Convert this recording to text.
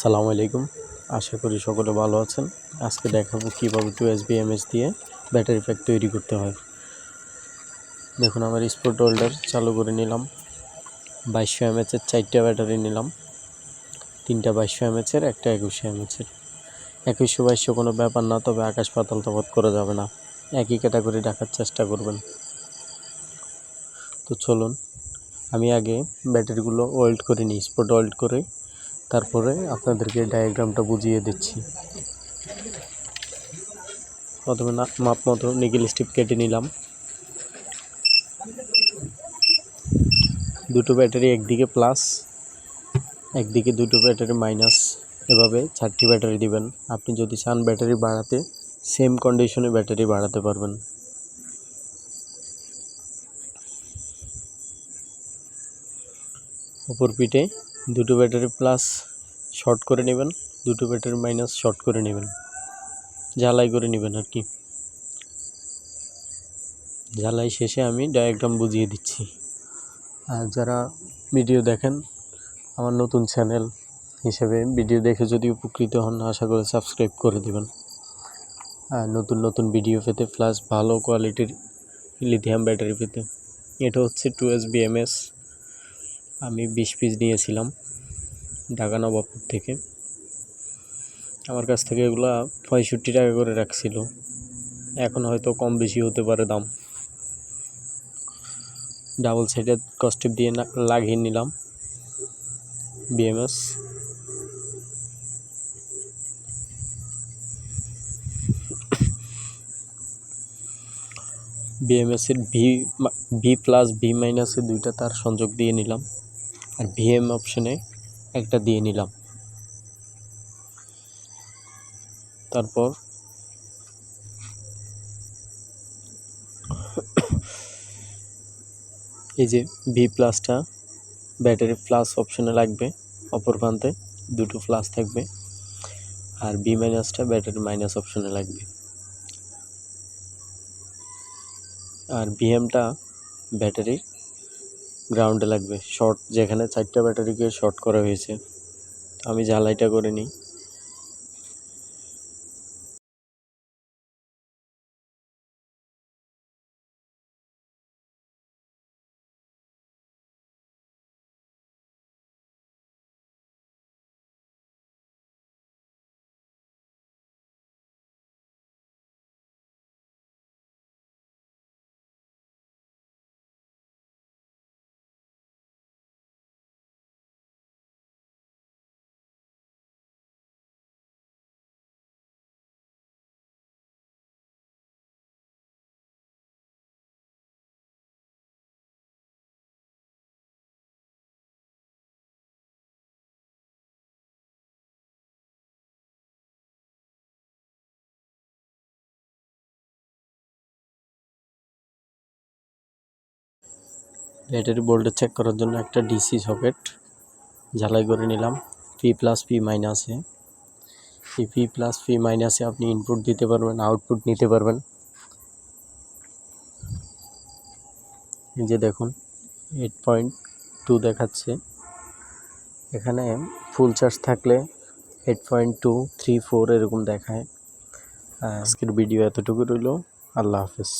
আসসালামু আলাইকুম। আশা করি সকলে ভালো আছেন। আজকে দেখাবো কীভাবে টু এস বিএমএস দিয়ে ব্যাটারি প্যাক তৈরি করতে হয়। দেখুন, আমার স্পোর্ট হোল্ডার চালু করে নিলাম। বাইশশো এমএচের চারটা ব্যাটারি নিলাম। তিনটা বাইশশো এমএচের একটা একুশশো এমএচের একুশশো বাইশশো কোনো ব্যাপার না, তবে আকাশ পাতাল তফাৎ করা যাবে না। একই ক্যাটাগরি রাখার চেষ্টা করবেন। তো চলুন, আমি আগে ব্যাটারিগুলো ওয়েল্ড করে নিই স্পট ওয়েল্ড করে। তারপরে আপনাদেরকে ডায়াগ্রামটা বুঝিয়ে দিচ্ছি। প্রথমে মাপ মতো নিকেল স্টিপ কেটে নিলাম। দুটো ব্যাটারি একদিকে প্লাস একদিকে দুটো ব্যাটারি মাইনাস এভাবে চারটি ব্যাটারি দিবেন। আপনি যদি চান ব্যাটারি বাড়াতে সেম কন্ডিশনে ব্যাটারি বাড়াতে পারবেন। অপর পিঠে দুটো ব্যাটারি প্লাস শর্ট করে নেবেন, দুটো ব্যাটারি মাইনাস শর্ট করে নেবেন। জ্বালাই করে নেবেন আর কি। জ্বালাই শেষে আমি ডায়াগ্রাম বুঝিয়ে দিচ্ছি। আর যারা ভিডিও দেখেন, আমার নতুন চ্যানেল হিসেবে ভিডিও দেখে যদি উপকৃত হন, আশা করে সাবস্ক্রাইব করে দেবেন। আর নতুন নতুন ভিডিও পেতে প্লাস ভালো কোয়ালিটির লিথিয়াম ব্যাটারি পেতে। এটা হচ্ছে টু এস বিএমএস আমি বিশ পিস নিয়েছিলাম ঢাকা নবাবপুর থেকে। আমার কাছ থেকে এগুলো পঁয়ষট্টি টাকা করে রাখছিল। এখন হয়তো কম বেশি হতে পারে দাম। ডাবল সাইডের কস্টেপ দিয়ে লাগিয়ে নিলাম। বিএমএস বিএমএসের ভি ভি প্লাস ভি মাইনাসের দুইটা তার সংযোগ দিয়ে নিলাম। আর ভিএম অপশনে একটা দিয়ে নিলাম। তারপর এই যে ভি প্লাসটা ব্যাটারি প্লাস অপশনে লাগবে, অপর প্রান্তে দুটো প্লাস থাকবে, আর বি মাইনাসটা ব্যাটারি মাইনাস অপশনে লাগবে। আর ভিএমটা ব্যাটারি গ্রাউন্ডে লাগবে। শর্ট যেখানে চারটা ব্যাটারিকে শর্ট করা হয়েছে। আমি জ্বালাইটা করে নিই। ব্যাটারি ভোল্টেজ চেক করার জন্য একটা ডিসি সকেট ঝালাই করে নিলাম। পি প্লাস পি মাইনাসে এই পি প্লাস পি মাইনাসে আপনি ইনপুট দিতে পারবেন আউটপুট নিতে পারবেন। এই যে দেখুন এইট পয়েন্ট টু দেখাচ্ছে। এখানে ফুল চার্জ থাকলে eight point two three four এরকম দেখায়। আজকের ভিডিও এতটুকু রইল। আল্লাহ হাফেজ।